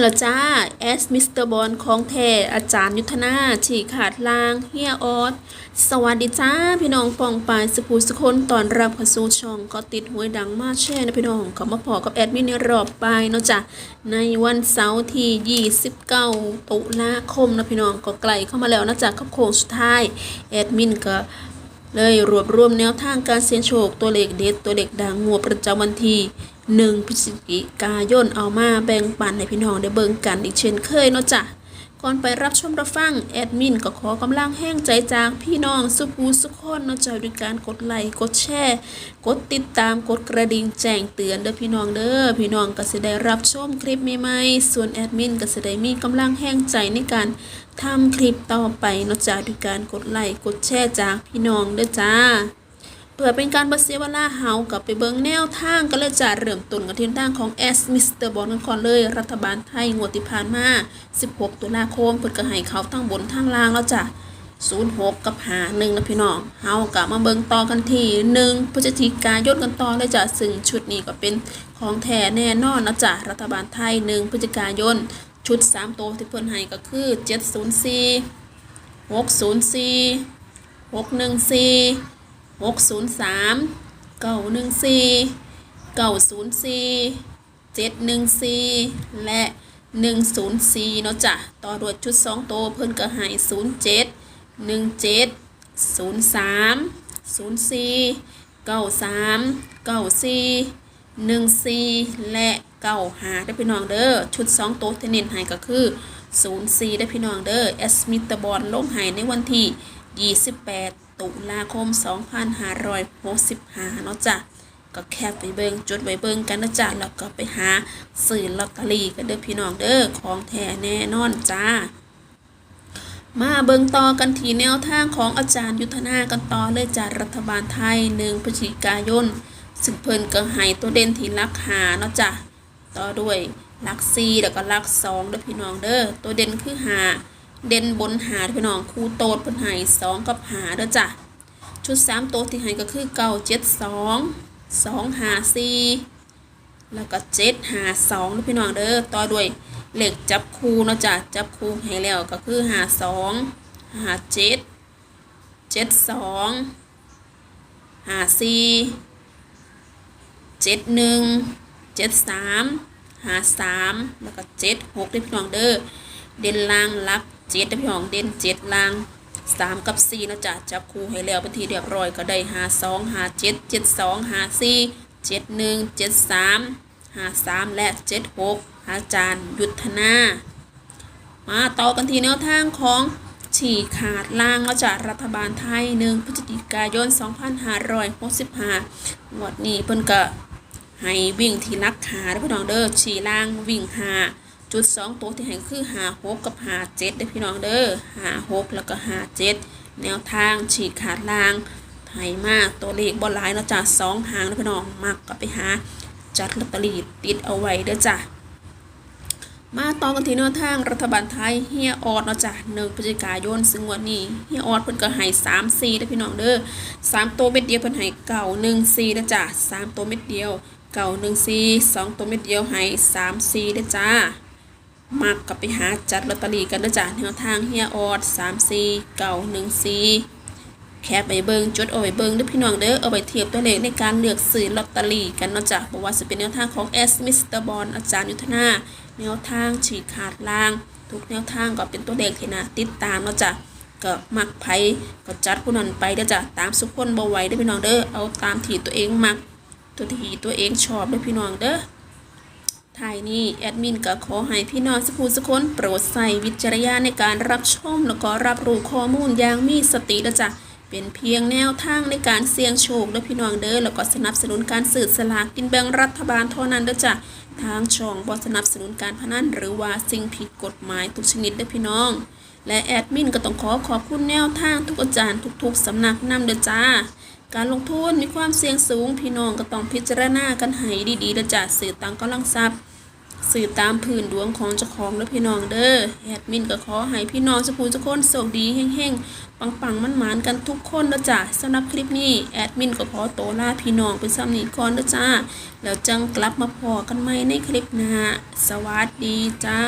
แล้วจ้าแอสมิสเตอร์บอลของแท้อาจารย์ยุทธนาฉีกขาดลางเฮียออสสวัสดีจ้า พี่น้องปองปายสกูสคนตอนรับเข้าสู่ช่องก็ติดหวยดังมากแช่นะพี่น้องเขามาพอกับแอดมินในรอบปลายเนาะจ้ะในวันเสาร์ที่ 29 ตุลาคมนะพี่น้องก็ไกลเข้ามาแล้วนะจ๊ะกับโค้งสุดท้ายแอดมินก็เลยรวบรวมแนวทางการเสี่ยงโชคตัวเลขเด็ดตัวเลขดังงวดประจำวันที่ 1พฤศจิกายนเอามาแบ่งปันให้พี่น้องได้เบิ่งกันอีกเช่นเคยเนาะจ้ะก่อนไปรับชมรับฟังแอดมินก็ขอกำลังแห้งใจจากพี่น้องสุภูสุขคนเนาะจ้ะด้วยการกดไลค์กดแชร์ กดติดตามกดกระดิ่งแจ้งเตือนเด้อพี่น้องเด้อพี่น้องก็สิได้รับชมคลิปใหม่ๆส่วนแอดมินก็สิได้มีกำลังแห้งใจในการทำคลิปต่อไปเนอกจากด้วยการกดไลค์กดแชร์จากพี่น้องเด้อจ้า พื่อเป็นการบ่เสียเวลาเฮากับไปเบิงแนวทางก็เลยจะเริ่มต้นกันที่ทางของ S Mr. b o n กันก่อนเลย รัฐบาลไทยงวดที่ผ่านมา 16 ตุลาคมเพิ่นก็ให้เขาทั้งบนทั้งล่างแล้วจ้ะ06 กับหา1นะพี่น้องเฮากลับมาเบิงต่อกันที่1พฤศจิกายนกันต่อเลยจ้ะซึ่งชุดนี้ก็เป็นของแท้แน่นอนนะจ้ะรัฐบาลไทย 1 พฤศจิกายน ชุด 3 ตัวที่เพิ่นให้ก็คือ 704 604 614 603 914 904 714และ104เนาะจ้ะต่อด้วยชุด2ตัวเพิ่นก็ให้07 17 03 04 93 94 14และ95ได้พี่น้องเด้อชุด2ตัวที่เน้นให้ก็คือ04ได้พี่น้องเด้อแอสมิตบอลลงให้ในวันที่28 ตุลาคม 2565เนาะจ้ะก็แคปไปเบิงจดไว้เบิงกันนะจ๊ะแล้วก็ไปหาซื้อลอตเตอรี่กันเด้อพี่น้องเด้อของแท้แน่นอนจ้า มาเบิงต่อกันทีแนวทางของอาจารย์ยุทธนากันต่อเลยจากรัฐบาลไทยหนึ่งพฤศจิกายนซึ่งเพิ่นก็ให้ตัวเด่นที่ลักหาเนาะจ้ะต่อด้วยลักซีแล้วก็ลักสองเด้อพี่น้องเด้อตัวเด่นคือหา เด่นบนหาดพี่น้องคู่โตดเพิ่นให้สองกับหาเด้อจ้ะชุดสามตัวที่ให้ก็คือเก้าเจ็ดสองสองหาสี่แล้วก็เจ็ดหาสองพี่น้องเด้อต่อด้วยเหล็กจับคู่เนาะจ้ะจับคู่ให้แล้วก็คือหาสองหาเจ็ดเจ็ดสองหาสี่เจ็ดหนึ่งเจ็ดสามหาสามแล้วก็เจ็ดหกเด้พี่น้องเด้อเด่นล่างลัก เจ็ดด้อพี่น้องเด่นเจ็ดล่างสามกับสี่เนาะจ้ะจับคู่ให้แล้วเป็นทีเรียบร้อยก็ได้หาสองหาเจ็ดเจ็ดสองหาสี่เจ็ดหนึ่งเจ็ดสามหาสามและเจ็ดหกอาจารย์ยุทธนา มาต่อกันที่แนวทางของฉีกขาดล่างแล้วจากรัฐบาลไทยหนึ่งพฤศจิกายน 2565งวดนี้เพิ่นก็ให้วิ่งที่นักหาด้อพี่น้องเด้อฉีล่างวิ่งหา จุดสองตัวที่ให้คือหาหกกับหาเจ็ดเด้อพี่น้องเด้อหาหกแล้วก็หาเจ็ดแนวทางฉีกขาดลางไทยมากตัวเลขบอลลายเนาจะสองหางเด้พี่น้องมักก็ไปหาจัดลอตเตอรี่ติดเอาไว้เด้อจ้ะมาต่อกันที่แนวทางรัฐบาลไทยเฮียออดเนาะจ้ะหนึ่งพฤศจิกายนซึ่งวันนี้เฮียออดเพิ่นก็ให้สามสี่เด้พี่น้องเด้อสามตัวเม็ดเดียวเพิ่นให้เก่าหนึ่งสี่เด้อจ้ะสามตัวเม็ดเดียวเก่าหนึ่งสี่สองตัวเม็ดเดียวให้สามสี่เด้อจ้า มักกับไปหาจัดลอตเตอรี่กันเด้อจ้ะแนวทางเฮียออดสามซีเก่าหนึ่งซีแคปไปเบิงจดเอาไปเบิงด้อพี่น้องเด้อเอาไปเทียบตัวเลขในการเลือกซื้อลอตเตอรี่กันนะจ้ะบอกว่าจะเป็นแนวทางของเอสมิสเตอร์บอลอาจารย์ยุทธนา แนวทางฉีกขาดล่าง ทุกแนวทางก็เป็นตัวเลขที่น่าติดตามนะจ้ะก็มักไผก็จัดผู้นั้นไปเด้อจ้ะตามสุขคนบ่ไหวเด้อพี่น้องเด้อเอาตามที่ตัวเองมักตัวที่ตัวเองชอบเด้อพี่น้องเด้อ ท้ายนี้แอดมินก็ขอให้พี่น้องสักผู้สักคนโปรดใส่วิจารณญาณในการรับชม แล้วก็รับรู้ข้อมูลอย่างมีสตินะจ๊ะเป็นเพียงแนวทางในการเสี่ยงโชคและพี่น้องเด้อแล้วก็สนับสนุนการสืบสลากกินแบ่งรัฐบาลเท่านั้นเด้อจ้ะทางช่องบ่สนับสนุนการพนันหรือว่าสิ่งผิดกฎหมายทุกชนิดเด้อพี่น้อง และแอดมินก็ต้องขอขอบคุณแนวทางทุกอาจารย์ทุกๆสำนักนำเด้อจ้า การลงทุนมีความเสี่ยงสูง พี่น้องก็ต้องพิจารณากันให้ดีๆเด้อจ้ะสื่อต่างกำลังทรัพย์สื่อตามพื้นดวงของเจ้าของและพี่น้องเด้อแอดมินก็ขอให้พี่น้องสุภูทุกคนโชคดีเฮงๆ ปังๆมั่นหมานกันทุกคนนะจ้ะสำหรับคลิปนี้แอดมินก็ขอโตวลาพี่น้องไปซ้ำนี้ก่อนนะจ้าแล้วจังกลับมาพอกันใหม่ในคลิปหน้าสวัสดีจ้า